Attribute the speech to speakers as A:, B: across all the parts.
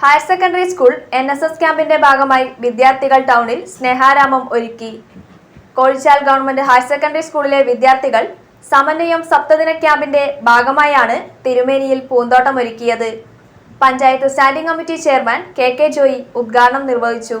A: Higher secondary school N S S ക്യാമ്പിന്റെ ഭാഗമായി വിദ്യാർത്ഥികൾ ടൗണിൽ സ്നേഹാരാമം ഒരുക്കി. കോഴിച്ചാൽ ഗവൺമെന്റ് ഹയർ സെക്കൻഡറി സ്കൂളിലെ വിദ്യാർത്ഥികൾ സമന്വയം സപ്തദിന ക്യാമ്പിന്റെ ഭാഗമായാണ് തിരുമേനിയിൽ പൂന്തോട്ടം ഒരുക്കിയത്. Panchayat standing committee chairman K K Joy ഉദ്ഘാടനം നിർവഹിച്ചു.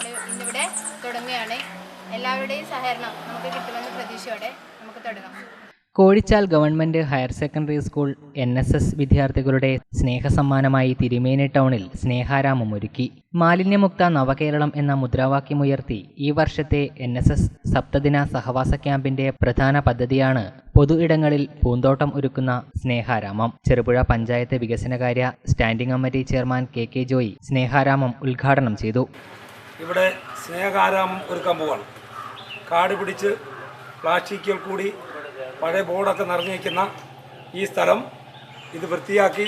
B: ഇന്നിവിടെ തുടങ്ങുകയാണ് എല്ലാവരുടെയും സഹകരണം നമുക്ക് കിട്ടുമെന്ന പ്രതീക്ഷയോടെ നമുക്ക് തുടങ്ങാം.
C: Kozhichal government higher secondary school N S S വിദ്യാർത്ഥികളുടെ സ്നേഹസമ്മാനമായി തിരുമേനി ടൗണിൽ സ്നേഹാരാമം ഒരുക്കി. മാലിന്യമുക്ത നവകേരളം എന്ന മുദ്രാവാക്യമുയർത്തി ഈ വർഷത്തെ എൻ എസ് എസ് സപ്തദിന സഹവാസ ക്യാമ്പിന്റെ പ്രധാന പദ്ധതിയാണ് പൊതു ഇടങ്ങളിൽ പൂന്തോട്ടം ഒരുക്കുന്ന സ്നേഹാരാമം. ചെറുപുഴ പഞ്ചായത്ത് വികസനകാര്യ standing committee chairman K K Joy Sneharamam ഉദ്ഘാടനം ചെയ്തു.
D: ഇവിടെ സ്നേഹാരാമം ഒരുക്കാൻ പോവാണ്. കാട് പിടിച്ച് പ്ലാസ്റ്റിക്കിൽ കൂടി പഴയ ബോർഡൊക്കെ നിറഞ്ഞു നിൽക്കുന്ന ഈ സ്ഥലം ഇത് വൃത്തിയാക്കി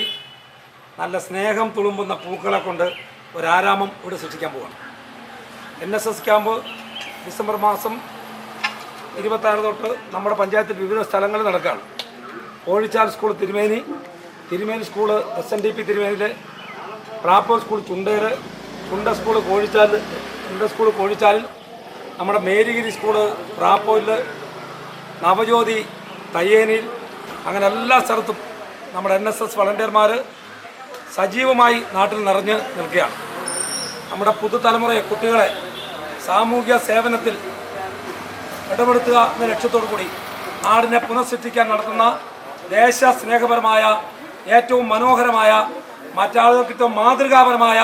D: നല്ല സ്നേഹം തുളുമ്പുന്ന പൂക്കളെ കൊണ്ട് ഒരാരാമം ഇവിടെ സൃഷ്ടിക്കാൻ പോവാണ്. N S S camp December മാസം ഇരുപത്താറ് തൊട്ട് നമ്മുടെ പഞ്ചായത്തിൽ വിവിധ സ്ഥലങ്ങളിൽ നടക്കുകയാണ് Kozhichal school Thirumeni Thirumeni school S N D P തിരുമേനിയിൽ പ്രാപ്പർ സ്കൂൾ ചുണ്ടേര് ചുണ്ട സ്കൂൾ കോഴിച്ചാൽ ചുണ്ട സ്കൂൾ കോഴിച്ചാലിൽ നമ്മുടെ മേരിഗിരി സ്കൂൾ റാപ്പോയിൽ നവജ്യോതി തയ്യേനിൽ അങ്ങനെ എല്ലാ സ്ഥലത്തും നമ്മുടെ എൻ എസ് എസ് വളണ്ടിയർമാർ സജീവമായി നാട്ടിൽ നിറഞ്ഞ് നിൽക്കുകയാണ്. നമ്മുടെ പുതുതലമുറയെ കുട്ടികളെ സാമൂഹ്യ സേവനത്തിൽ ഇടപെടുത്തുക എന്ന ലക്ഷ്യത്തോടു കൂടി നാടിനെ പുനഃസൃഷ്ടിക്കാൻ നടത്തുന്ന ദേശസ്നേഹപരമായ ഏറ്റവും മനോഹരമായ മറ്റാളുകൾക്ക് മാതൃകാപരമായ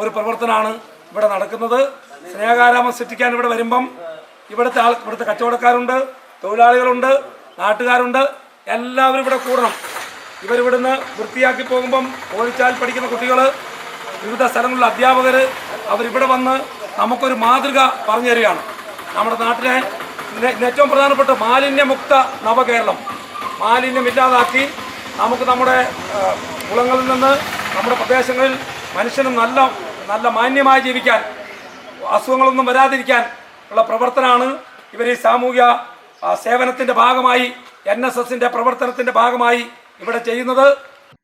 D: ഒരു പ്രവർത്തനമാണ് ഇവിടെ നടക്കുന്നത്. സ്നേഹാരാമം സൃഷ്ടിക്കാൻ ഇവിടെ വരുമ്പം ഇവിടുത്തെ ആൾ ഇവിടുത്തെ കച്ചവടക്കാരുണ്ട് തൊഴിലാളികളുണ്ട് നാട്ടുകാരുണ്ട് എല്ലാവരും ഇവിടെ കൂടണം. ഇവരിവിടുന്ന് വൃത്തിയാക്കി പോകുമ്പം കോഴിച്ചാൽ പഠിക്കുന്ന കുട്ടികൾ വിവിധ സ്ഥലങ്ങളിലെ അധ്യാപകർ അവരിവിടെ വന്ന് നമുക്കൊരു മാതൃക പറഞ്ഞു തരികയാണ്. നമ്മുടെ നാട്ടിലെ ഏറ്റവും പ്രധാനപ്പെട്ട മാലിന്യമുക്ത നവകേരളം. മാലിന്യം ഇല്ലാതാക്കി നമുക്ക് നമ്മുടെ കുളങ്ങളിൽ നിന്ന് നമ്മുടെ പ്രദേശങ്ങളിൽ മനുഷ്യനും നല്ല നല്ല മാന്യമായി ജീവിക്കാൻ അസുഖങ്ങളൊന്നും വരാതിരിക്കാൻ ഉള്ള പ്രവർത്തനമാണ് ഇവർ ഈ സാമൂഹ്യ സേവനത്തിന്റെ ഭാഗമായി എൻ എസ് എസിന്റെ പ്രവർത്തനത്തിന്റെ ഭാഗമായി ഇവിടെ ചെയ്യുന്നത്.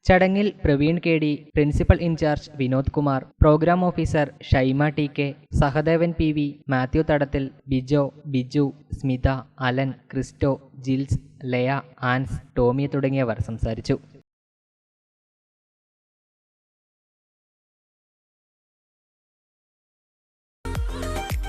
C: ചടങ്ങിൽ Praveen K D principal in charge Vinod Kumar programme officer Shaima T K Sahadevan P V Mathew Thadathil Bijo Biju Smitha Alan Christo Jils Laya Ans Tomy തുടങ്ങിയവർ സംസാരിച്ചു.